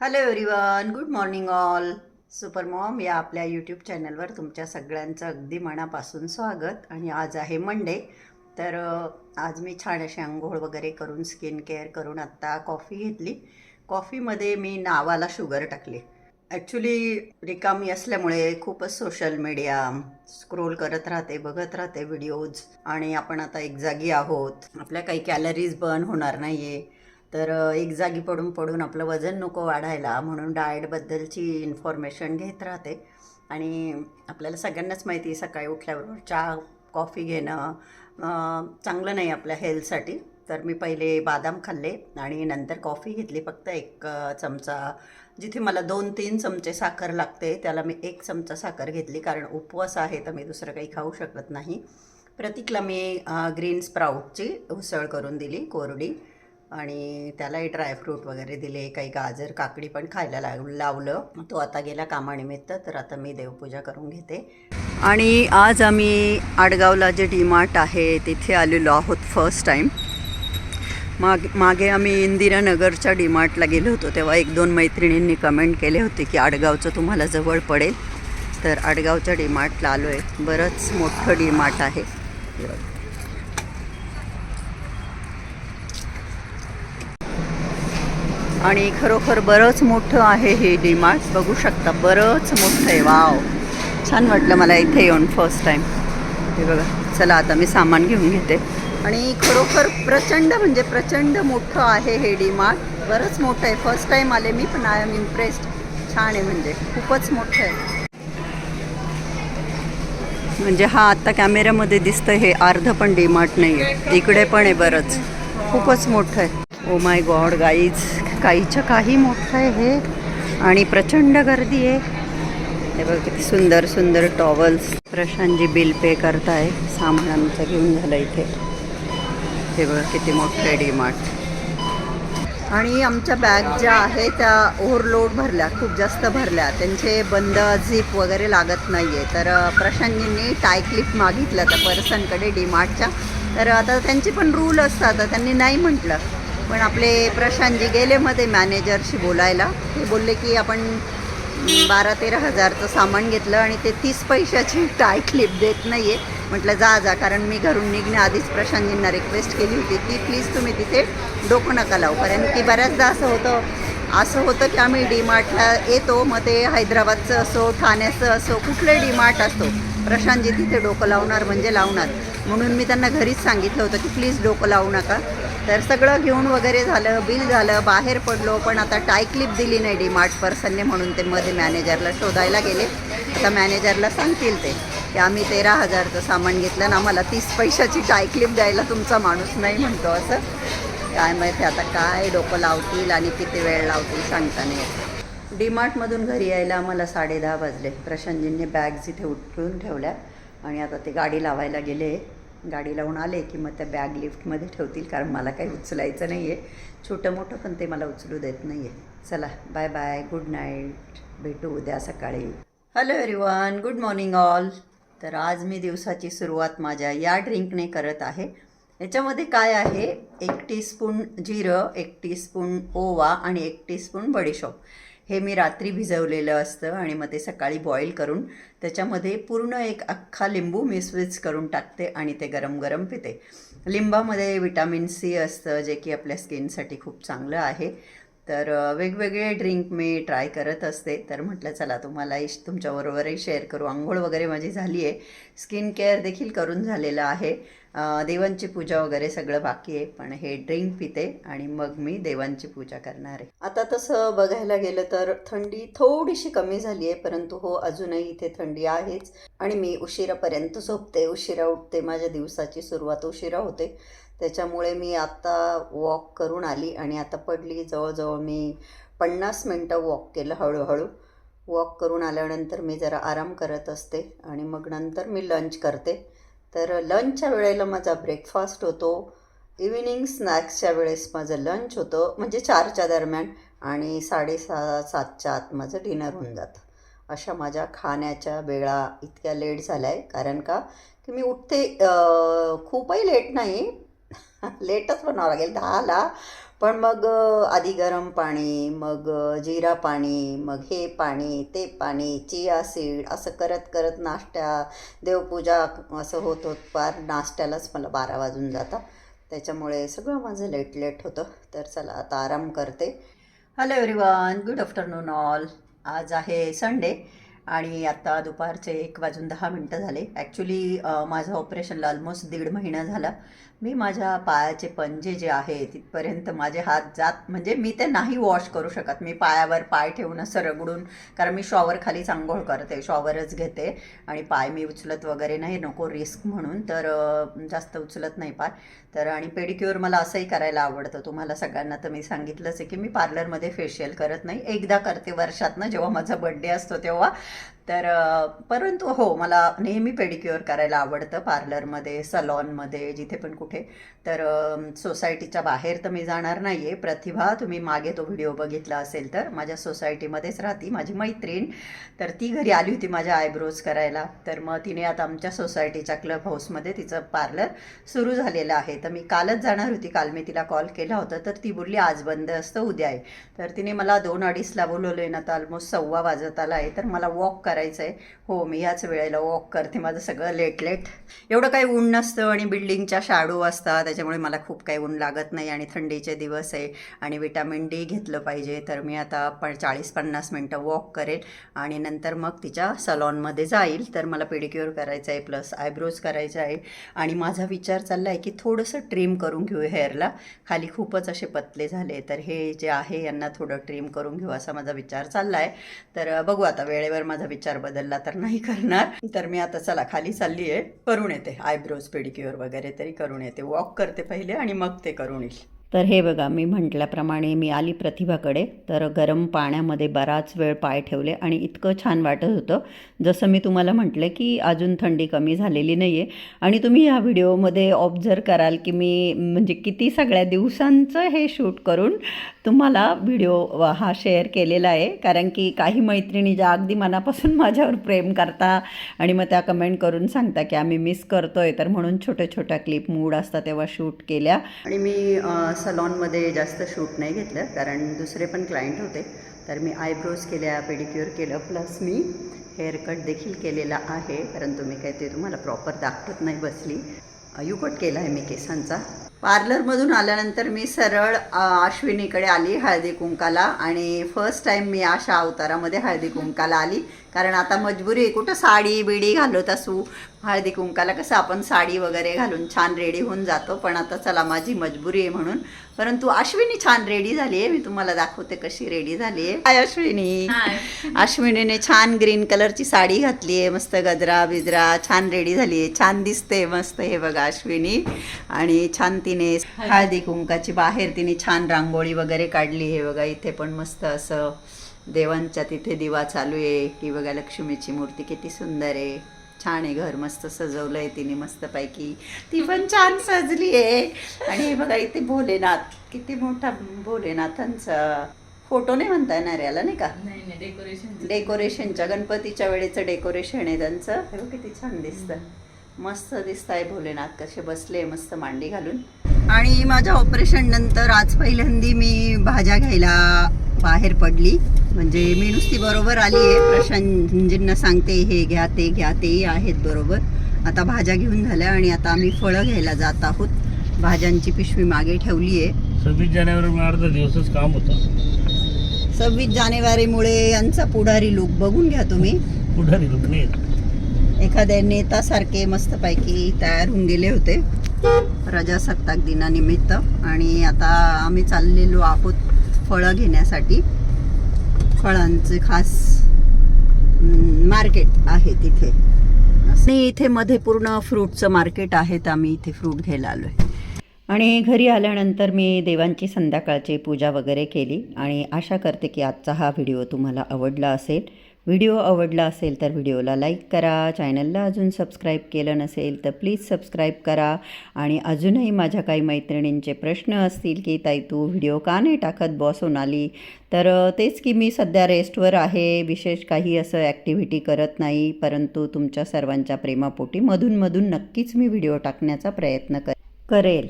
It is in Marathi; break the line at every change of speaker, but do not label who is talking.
Hello everyone good morning all super mom या आपल्या यूट्यूब चॅनलवर तुमच्या सगळ्यांचं अगदी मनापासून स्वागत. आणि आज आहे मंडे तर आज मी छान अशी आंघोळ वगैरे करून स्किन केअर करून आत्ता कॉफी घेतली. कॉफीमध्ये मी नावाला शुगर टाकली. ॲक्च्युली रिकामी असल्यामुळे खूपच सोशल मीडिया स्क्रोल करत राहते बघत राहते व्हिडिओज आणि आपण आता एक जागी आहोत. आपल्या काही कॅलरीज बर्न होणार नाही आहे तर एक जागी पडून पडून आपलं वजन नको वाढायला म्हणून डाएटबद्दलची इन्फॉर्मेशन घेत राहते. आणि आपल्याला सगळ्यांनाच माहिती आहे सकाळी उठल्याबरोबर चहा कॉफी घेणं चांगलं नाही आपल्या हेल्थसाठी तर मी पहिले बादाम खाल्ले आणि नंतर कॉफी घेतली. फक्त एक चमचा जिथे मला दोन तीन चमचे साखर लागते त्याला मी एक चमचा साखर घेतली. कारण उपवास आहे तर मी दुसरं काही खाऊ शकत नाही. प्रतीकला मी ग्रीन स्प्राऊटची उसळ करून दिली कोरडी. आणि त्यालाही ड्रायफ्रूट वगैरे दिले काही गाजर काकडी पण खायला लाव लावलं. तो आता गेला कामानिमित्त तर आता मी देवपूजा करून घेते. आणि आज आम्ही आडगावला जे डीमार्ट आहे तिथे आलेलो आहोत फर्स्ट टाईम माग मागे आम्ही इंदिरानगरच्या डीमार्टला गेलो होतो तेव्हा एक दोन मैत्रिणींनी कमेंट केले होते की आडगावचं तुम्हाला जवळ पडेल. तर आडगावच्या डीमार्टला आलो आहे बरंच मोठं डीमार्ट आहे हे बघा. आणि खरोखर बरंच मोठं आहे हे डीमार्ट बघू शकता बरंच मोठं आहे. वाव. छान वाटलं मला इथे येऊन फर्स्ट टाईम हे बघा चला आता मी सामान घेऊन घेते. आणि खरोखर प्रचंड म्हणजे प्रचंड मोठं आहे हे डीमार्ट बरंच मोठं आहे. फर्स्ट टाईम आले मी पण आय एम इम्प्रेस्ड छान आहे म्हणजे. खूपच मोठं आहे. म्हणजे हा आत्ता कॅमेऱ्यामध्ये दिसतं हे अर्ध पण डीमार्ट नाही आहे इकडे पण आहे बरंच. खूपच मोठं आहे. ओ माय गॉड गाईज काहीच्या काही मोठं आहे हे. आणि प्रचंड गर्दी आहे. हे बघ किती सुंदर सुंदर टॉवल्स प्रशांतजी बिल पे करताय सामान आमचं घेऊन झालं इथे. हे बघ किती मोठं आहे डीमार्ट. आणि आमच्या बॅग ज्या आहेत त्या ओव्हरलोड भरल्या खूप जास्त भरल्या. त्यांचे बंद झिप वगैरे लागत नाही आहे तर प्रशांतजींनी टायक्लिप मागितलं त्या पर्सनकडे डीमार्टच्या. तर आता त्यांचे पण रूल असतात. त्यांनी नाही म्हटलं. पण आपले प्रशांतजी गेले मध्ये मॅनेजरशी बोलायला ते बोलले की आपण बारा तेरा हजारचं सामान घेतलं आणि ते तीस पैशाची टाय क्लिप देत नाही आहे म्हटलं जा जा कारण मी घरून निघण्याआधीच प्रशांतजींना रिक्वेस्ट केली होती. ती प्लीज तुम्ही तिथे डोकं नका लावू. कारण की बऱ्याचदा असं होतं असं होतं की आम्ही डीमार्टला येतो मग ते हैदराबादचं असो ठाण्याचं असो कुठले डीमार्ट असतो प्रशांतजी तिथे डोकं लावणार म्हणजे लावणार. म्हणून मी त्यांना घरीच सांगितलं होतं की प्लीज डोकं लावू नका. तर सगळं घेऊन वगैरे झालं बिल झालं बाहेर पडलो पण आता टाय क्लिप दिली नाही डीमार्ट पर्सनने म्हणून ते मध्ये मॅनेजरला शोधायला गेले. आता मॅनेजरला सांगतील ते की आम्ही तेरा हजारचं सामान घेतलं ना आम्हाला तीस पैशाची टाय क्लिप द्यायला तुमचा माणूस नाही म्हणतो असं. काय माहिती आता काय डोकं लावतील आणि किती वेळ लावतील सांगता नाही येत. डीमार्टमधून घरी यायला आम्हाला साडे दहा वाजले. प्रशांतजींनी बॅग्स इथे उठून ठेवल्या आणि आता ते गाडी लावायला गेले. गाडी लावून आले की मग त्या बॅग लिफ्टमध्ये ठेवतील कारण मला काही उचलायचं नाही आहे छोटं मोठं पण ते मला उचलू देत नाही आहे चला बाय बाय गुड नाईट भेटू उद्या सकाळी. Hello everyone good morning all तर आज मी दिवसाची सुरुवात माझ्या या ड्रिंकने करत आहे. याच्यामध्ये काय आहे? एक टीस्पून जिरं एक टीस्पून ओवा आणि एक टीस्पून बडीशॉप. हे मी रात्री भिजवलेलं असतं आणि मग ते सकाळी बॉईल करून त्याच्यामध्ये पूर्ण एक अख्खा लिंबू मी करून टाकते आणि ते गरम गरम पिते. लिंबामध्ये विटॅमिन सी असतं जे की आपल्या स्किनसाठी खूप चांगलं आहे. तर वेगवेगळे ड्रिंक मी ट्राय करत असते. तर म्हटलं चला तुम्हालाही तुमच्याबरोबरही शेअर करू. आंघोळ वगैरे माझी झाली आहे स्किन केअर देखील करून झालेलं आहे. देवांची पूजा वगैरे सगळं बाकी आहे पण हे ड्रिंक पिते आणि मग मी देवांची पूजा करणार आहे. आता तसं बघायला गेलं तर थंडी थोडीशी कमी झाली आहे परंतु हो अजूनही इथे थंडी आहेच. आणि मी उशिरापर्यंत झोपते उशिरा उठते माझ्या दिवसाची सुरुवात उशिरा होते. त्याच्यामुळे मी आत्ता वॉक करून आली आणि आता पडली जवळजवळ मी पन्नास मिनटं वॉक केलं हळूहळू. वॉक करून आल्यानंतर मी जरा आराम करत असते आणि मग नंतर मी लंच करते. तर लंचच्या वेळेला माझा ब्रेकफास्ट होतो. इव्हिनिंग स्नॅक्सच्या वेळेस माझं लंच होतं. म्हणजे चारच्या दरम्यान आणि साडेसहा सातच्या आत माझं डिनर होऊन जातं. अशा माझ्या खाण्याच्या वेळा इतक्या लेट झाल्या आहे. कारण का? की मी उठते खूपही लेट नाही. लेटच बनावं लागेल. दहाला पण मग आधी गरम पाणी मग जिरा पाणी मग हे पाणी ते पाणी चिया सीड असं करत करत नाश्त्या देवपूजा असं होत होत पार नाश्त्यालाच मला बारा वाजून जाता त्याच्यामुळे सगळं माझं लेट लेट होतं. तर चला आता आराम करते. Hello everyone good afternoon all आज आहे संडे आणि आता दुपारचे एक वाजून दहा मिनटं झाले. ॲक्च्युली माझं ऑपरेशनला ऑलमोस्ट दीड महिना झाला. मी माझ्या पायाचे पंजे जे आहे तिथपर्यंत माझे हात जात म्हणजे मी ते नाही वॉश करू शकत. मी पायावर पाय ठेवून असं रगडून कारण मी शॉवर खाली आंघोळ करते शॉवरच घेते आणि पाय मी उचलत वगैरे नाही नको रिस्क म्हणून तर जास्त उचलत नाही पाय. तर आणि पेडिक्युअर मला असंही करायला आवडतं. तुम्हाला सगळ्यांना तर मी सांगितलंच आहे की मी पार्लरमध्ये फेशियल करत नाही. एकदा करते वर्षातनं जेव्हा माझा बड्डे असतो तेव्हा. तर परंतु हो मला नेहमी पेडिक्युअर करायला आवडतं पार्लरमध्ये सलॉनमध्ये जिथे पण कुठे. तर सोसायटीच्या बाहेर तर मी जाणार नाही आहे प्रतिभा तुम्ही मागे तो व्हिडिओ बघितला असेल तर माझ्या सोसायटीमध्येच राहती माझी मैत्रीण. तर ती घरी आली होती माझ्या आयब्रोज करायला. तर मग तिने आता आमच्या सोसायटीच्या क्लब हाऊसमध्ये तिचं पार्लर सुरू झालेलं आहे. तर मी कालच जाणार होती. काल मी तिला कॉल केला होता. तर ती बोलली आज बंद असतं उद्या आहे. तर तिने मला दोन अडीचला बोलवलं आहे ना तर ऑलमोस्ट सव्वा वाजत आला आहे. तर मला वॉक करायचं आहे हो मी याच वेळेला वॉक करते. माझं सगळं लेट लेट. एवढं काही ऊन नसतं आणि बिल्डिंगच्या शाडो असतात. त्याच्यामुळे मला खूप काही ऊन लागत नाही आणि थंडीचे दिवस आहे. आणि विटॅमिन डी घेतलं पाहिजे. तर मी आता पण चाळीस पन्नास मिनटं वॉक करेल आणि नंतर मग तिच्या सलॉनमध्ये जाईल. तर मला पेडिक्युअर करायचं आहे प्लस आयब्रोज करायचं आहे. आणि माझा विचार चालला आहे की थोडंसं ट्रिम करून घेऊ हेअरला खाली खूपच असे पतले झाले. तर हे जे आहे यांना थोडं ट्रिम करून घेऊ असा माझा विचार चालला आहे तर बघू आता. वेळेवर माझा विचार बदलला तर नाही करणार. तर मी आता चला खाली चालली आहे. करून येते. आयब्रोज पेडिक्युअर वगैरे तरी करून येते. वॉक करते पहिले आणि मग ते करून येईल. तर हे बघा मी म्हटल्याप्रमाणे मी आली प्रतिभाकडे तर गरम पाण्यामध्ये बराच वेळ पाय ठेवले आणि इतकं छान वाटत होतं. जसं मी तुम्हाला म्हटलं की अजून थंडी कमी झालेली नाही आहे आणि तुम्ही ह्या व्हिडिओमध्ये ऑब्झर्व कराल की मी म्हणजे किती सगळ्या दिवसांचं हे शूट करून तुम्हाला व्हिडिओ हा शेअर केलेला आहे. कारण की काही मैत्रिणी ज्या अगदी मनापासून माझ्यावर प्रेम करता आणि मग त्या कमेंट करून सांगता की आम्ही मिस करतोय तर म्हणून छोट्या छोट्या क्लिप मूड असतात तेव्हा शूट केल्या. आणि मी सलॉनमध्ये जास्त शूट नाही घेतलं कारण दुसरे पण क्लायंट होते. तर मी आयब्रोज केल्या पेडिक्युअर केलं प्लस मी हेअरकट देखील केलेला आहे. परंतु मी काय ते तुम्हाला प्रॉपर दाखवत नाही बसली. युकट केला आहे मी केसांचा. पार्लरमधून आल्यानंतर मी सरळ आश्विनीकडे अश्विनीकडे आली हळदी कुंकाला आणि फर्स्ट टाईम मी अशा अवतारामध्ये हळदी कुंकाला आली. कारण आता मजबुरी आहे. कुठं साडी बिडी घालत असू? हळदी कुंकाला कसं आपण साडी वगैरे घालून छान रेडी होऊन जातो. पण आता चला माझी मजबुरी आहे म्हणून. परंतु अश्विनी छान रेडी झाली आहे. मी तुम्हाला दाखवते कशी रेडी झाली आहे. हाय अश्विनी. अश्विनीने छान ग्रीन कलरची साडी घातली आहे. मस्त गजरा बिजरा छान रेडी झाली आहे. छान दिसते मस्त हे बघा अश्विनी. आणि छान तिने हळदी कुंकाची बाहेर तिने छान रांगोळी वगैरे काढली हे बघा इथे पण मस्त असं देवांच्या तिथे दिवा चालू आहे ही बघा लक्ष्मीची मूर्ती किती सुंदर आहे. छान आहे घर मस्त सजवलं आहे तिने मस्तपैकी ती पण छान सजली आहे. आणि हे बघा इथे भोलेनाथ किती मोठा भोलेनाथांचा फोटो नाही म्हणता येणार याला नाही का?
डेकोरेशन
डेकोरेशनच्या गणपतीच्या वेळेचं डेकोरेशन आहे त्यांचं. हे किती छान दिसतं. मस्त दिसत आहे भोलेनाथ कसे बसले मस्त मांडी घालून. आणि माझ्या ऑपरेशन नंतर आज पहिल्यांदी मी भाज्या घ्यायला बाहेर पडली. म्हणजे मी नुसती बरोबर आली आहे. प्रशांतजींना सांगते हे घ्या ते घ्या तेही आहेत बरोबर. आता भाज्या घेऊन झाल्या आणि आता आम्ही फळं घ्यायला जात आहोत. भाज्यांची पिशवी मागे ठेवली आहे.
सव्वीस जानेवारी अर्धा दिवसच काम होतं.
सव्वीस जानेवारीमुळे यांचा पुढारी लुक बघून घ्या तुम्ही.
पुढारी लोक नाही.
एखाद्या नेतासारखे मस्तपैकी तयार होऊन गेले होते. प्रजासत्ताक दिनानिमित्त. आणि आता आम्ही चाललेलो आहोत फळं घेण्यासाठी फळांचे खास मार्केट आहे तिथे. आणि इथे मध्ये पूर्ण फ्रूटचं मार्केट आहे तर आम्ही इथे फ्रूट घ्यायला आलो आहे आणि घरी आल्यानंतर मी देवांची संध्याकाळची पूजा वगैरे केली. आणि आशा करते की आजचा हा व्हिडिओ तुम्हाला आवडला असेल. व्हिडिओ आवडला असेल तर व्हिडिओला लाईक करा चॅनलला अजून सबस्क्राईब केलं नसेल तर प्लीज सबस्क्राईब करा. आणि अजूनही माझ्या काही मैत्रिणींचे प्रश्न असतील की ताई तू व्हिडिओ का नाही टाकत बॉस आली? तर तेच की मी सध्या रेस्टवर आहे विशेष काही असं ॲक्टिव्हिटी करत नाही परंतु तुमच्या सर्वांच्या प्रेमापोटी मधून मधून नक्कीच मी व्हिडिओ टाकण्याचा प्रयत्न कर करेल.